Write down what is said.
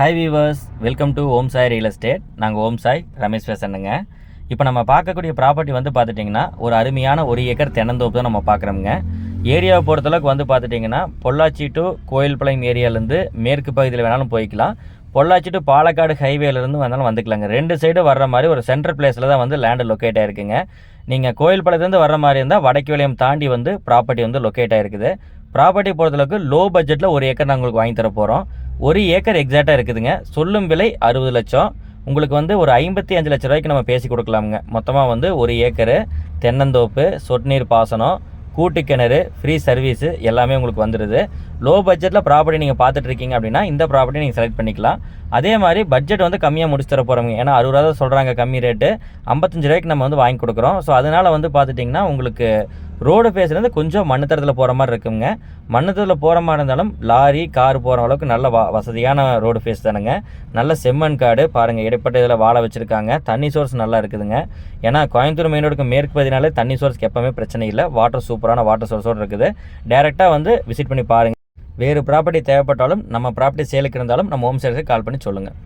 Hi viewers welcome to Om Sai real estate நாங்கள் ஓம் சாய் ரமேஷ் பேசணுங்க இப்போ நம்ம பார்க்கக்கூடிய ப்ராப்பர்ட்டி வந்து பார்த்துட்டிங்கன்னா ஒரு அருமையான ஒரு ஏக்கர் தென்னந்தோப்பு தான் நம்ம பார்க்குறோங்க ஏரியாவை பொறுத்தளவுக்கு வந்து பார்த்துட்டிங்கன்னா பொள்ளாச்சி டு கோயில்பாளையம் ஏரியாலேருந்து மேற்கு பகுதியில் வேணாலும் போய்க்கலாம். பொள்ளாச்சி டு பாலக்காடு ஹைவேலேருந்து வந்தாலும் வந்துக்கலாங்க. ரெண்டு சைடு வர்ற மாதிரி ஒரு சென்ட்ரல் பிளேஸில் தான் வந்து லேண்டு லொக்கேட் ஆகிருக்குங்க நீங்கள் கோயில்பாளையத்துலேருந்து வர்ற மாதிரி இருந்தால் வடக்கு விலையம் தாண்டி வந்து ப்ராப்பர்ட்டி வந்து லொக்கேட் ஆகிருக்குது ப்ராப்பர்ட்டி பொறுத்தளவுக்கு லோ பட்ஜெட்டில் ஒரு ஏக்கர் நாங்கள் உங்களுக்கு வாங்கி தர போகிறோம் ஒரு ஏக்கர் எக்ஸாக்டாக இருக்குதுங்க. சொல்லும் விலை அறுபது லட்சம். உங்களுக்கு வந்து ஒரு ஐம்பத்தி அஞ்சு லட்ச ரூபாய்க்கு நம்ம பேசி கொடுக்கலாமுங்க. மொத்தமாக வந்து ஒரு ஏக்கரு தென்னந்தோப்பு சொட்டு நீர் பாசனம் கூட்டு கிணறு ஃப்ரீ சர்வீஸு எல்லாமே உங்களுக்கு வந்துடுது லோ பட்ஜெட்டில் ப்ராப்பர்ட்டி நீங்கள் பார்த்துட்டு இருக்கீங்க அப்படின்னா இந்த ப்ராப்பர்ட்டி நீங்கள் செலக்ட் பண்ணிக்கலாம். அதே மாதிரி பட்ஜெட் வந்து கம்மியாக முடிச்சு தர போகிறோங்க ஏன்னா அறுபது ரூபா தான் சொல்கிறாங்க கம்மி ரேட்டு ஐம்பத்தஞ்சு ரூபாய்க்கு நம்ம வந்து வாங்கி கொடுக்குறோம். ஸோ அதனால் வந்து பார்த்துட்டிங்கன்னா உங்களுக்கு ரோடு ஃபேஸ்லேருந்து கொஞ்சம் மண்ணத்தரத்தில் போகிற மாதிரி இருக்குங்க. மண்ணத்தரத்தில் போகிற மாதிரி இருந்தாலும் லாரி கார் போகிற அளவுக்கு நல்ல வ வசதியான ரோடு ஃபேஸ் தானுங்க. நல்ல செம்மண் காடு பாருங்கள் இடைப்பட்ட இதில் வாழை வச்சுருக்காங்க. தண்ணி சோர்ஸ் நல்லா இருக்குதுங்க. ஏன்னா கோயம்புத்தூர் மெயின் ரோடுக்கு மேற்கு பதினாலே தண்ணி சோர்ஸ்க்கு எப்போவுமே பிரச்சனை இல்லை. வாட்டர் சூப்பரான வாட்டர் சோர்ஸோடு இருக்குது. டேரெக்டாக வந்து விசிட் பண்ணி பாருங்கள் வேறு ப்ராப்பர்ட்டி தேவைப்பட்டாலும் நம்ம ப்ராப்பர்ட்டி சேலுக்கு இருந்தாலும் நம்ம ஹோம் சேல்ஸுக்கு கால் பண்ணி சொல்லுங்கள்